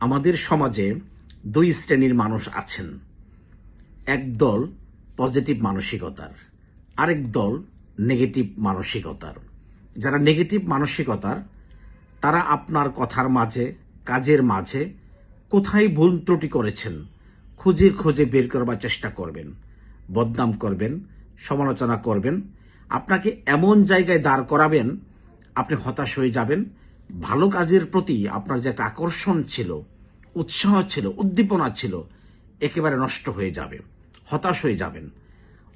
আমাদের সমাজে দুই শ্রেণির মানুষ আছেন। এক দল পজিটিভ মানসিকতার, আরেক দল নেগেটিভ মানসিকতার। যারা নেগেটিভ মানসিকতার, তারা আপনার কথার মাঝে, কাজের মাঝে কোথায় ভুল ত্রুটি করেছেন, খুঁজে খুঁজে বের করবার চেষ্টা করবেন, বদনাম করবেন, সমালোচনা করবেন। আপনাকে এমন জায়গায় দাঁড় করাবেন, আপনি হতাশ হয়ে যাবেন ভালো কাজের প্রতি আপনার যে একটা আকর্ষণ ছিল, উৎসাহ ছিল, উদ্দীপনা ছিল, একেবারে নষ্ট হয়ে যাবে, হতাশ হয়ে যাবেন।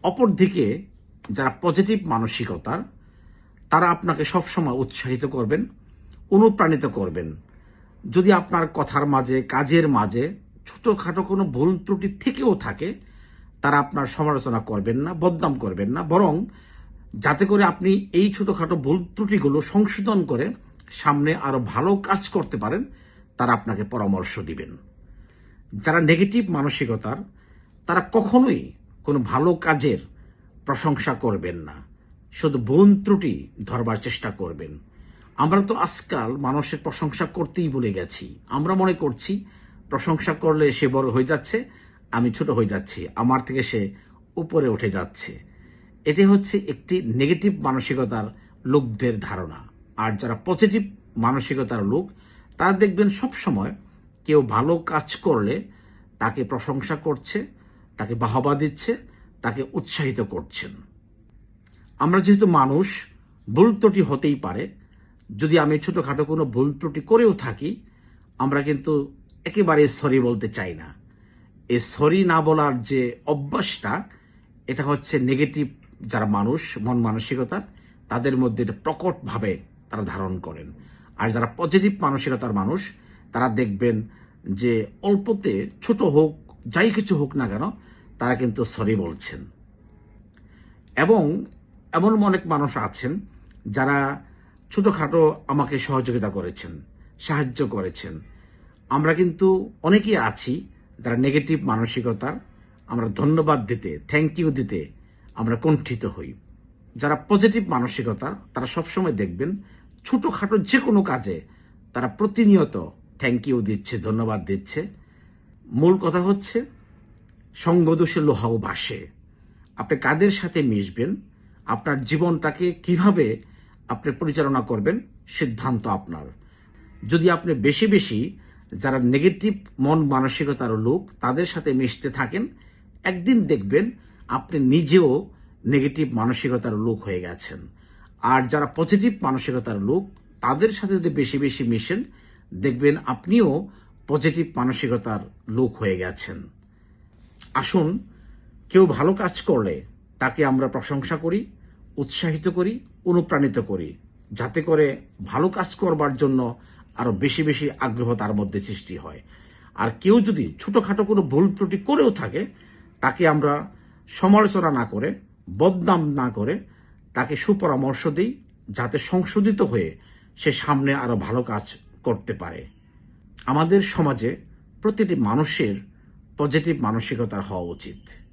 অপরদিকে, যারা পজিটিভ মানসিকতার, তারা আপনাকে সবসময় উৎসাহিত করবেন, অনুপ্রাণিত করবেন। যদি আপনার কথার মাঝে, কাজের মাঝে ছোটোখাটো কোনো ভুল ত্রুটি থেকেও থাকে, তারা আপনার সমালোচনা করবেন না, বদনাম করবেন না, বরং যাতে করে আপনি এই ছোটোখাটো ভুল ত্রুটিগুলো সংশোধন করে সামনে আরও ভালো কাজ করতে পারেন, তারা আপনাকে পরামর্শ দিবেন। যারা নেগেটিভ মানসিকতার, তারা কখনোই কোনো ভালো কাজের প্রশংসা করবেন না। শুধু বোন ত্রুটি ধরবার চেষ্টা করবেন। আমরা তো আজকাল মানুষের প্রশংসা করতেই ভুলে গেছি। আমরা মনে করছি, প্রশংসা করলে সে বড় হয়ে যাচ্ছে, আমি ছোট হয়ে যাচ্ছি, আমার থেকে সে উপরে উঠে যাচ্ছে। এটি হচ্ছে একটি নেগেটিভ মানসিকতার লোকদের ধারণা। আর যারা পজিটিভ মানসিকতার লোক, তারা দেখবেন সব সময় কেউ ভালো কাজ করলে তাকে প্রশংসা করছে, তাকে বাহবা দিচ্ছে, তাকে উৎসাহিত করছেন। আমরা যেহেতু মানুষ, ভুল ত্রুটি হতেই পারে। যদি আমি ছোটোখাটো কোনো ভুল ত্রুটি করেও থাকি, আমরা কিন্তু একেবারে সরি বলতে চাই না। এ সরি না বলার যে অভ্যাসটা, এটা হচ্ছে নেগেটিভ যারা মানুষ, মন মানসিকতার তাদের মধ্যে প্রকটভাবে তারা ধারণ করেন। আর যারা পজিটিভ মানসিকতার মানুষ। তারা দেখবেন যে অল্পতে ছোট হোক, যাই কিছু হোক না কেন, তারা কিন্তু সরি বলছেন। এবং এমন অনেক মানুষ আছেন যারা ছোটোখাটো আমাকে সহযোগিতা করেছেন, সাহায্য করেছেন। আমরা কিন্তু অনেকেই আছি যারা নেগেটিভ মানসিকতার। আমরা ধন্যবাদ দিতে থ্যাংক ইউ দিতে আমরা কণ্ঠিত হই। যারা পজিটিভ মানসিকতার, তারা সবসময় দেখবেন ছোটখাটো যে কোনো কাজে তারা প্রতিনিয়ত থ্যাংক ইউ দিচ্ছে, ধন্যবাদ দিচ্ছে। মূল কথা হচ্ছে, সঙ্গদোষে লোহাও ভাসে। আপনি কাদের সাথে মিশবেন? আপনার জীবনটাকে কীভাবে আপনি পরিচালনা করবেন? সিদ্ধান্ত আপনার। যদি আপনি বেশি বেশি যারা নেগেটিভ মন মানসিকতার লোক, তাদের সাথে মিশতে থাকেন, একদিন দেখবেন আপনি নিজেও নেগেটিভ মানসিকতার লোক হয়ে গেছেন। আর যারা পজিটিভ মানসিকতার লোক, তাদের সাথে যদি বেশি বেশি মিশেন, দেখবেন আপনিও পজিটিভ মানসিকতার লোক হয়ে গেছেন। আসুন, কেউ ভালো কাজ করলে তাকে আমরা প্রশংসা করি, উৎসাহিত করি, অনুপ্রাণিত করি, যাতে করে ভালো কাজ করবার জন্য আরও বেশি বেশি আগ্রহ তার মধ্যে সৃষ্টি হয়। আর কেউ যদি ছোটখাটো কোনো ভুল ত্রুটি করেও থাকে, তাকে আমরা সমালোচনা না করে, বদনাম না করে তাকে সুপরামর্শ দিই যাতে সংশোধিত হয়ে সে সামনে আরও ভালো কাজ করতে পারে। আমাদের সমাজে প্রতিটি মানুষের পজিটিভ মানসিকতার হওয়া উচিত।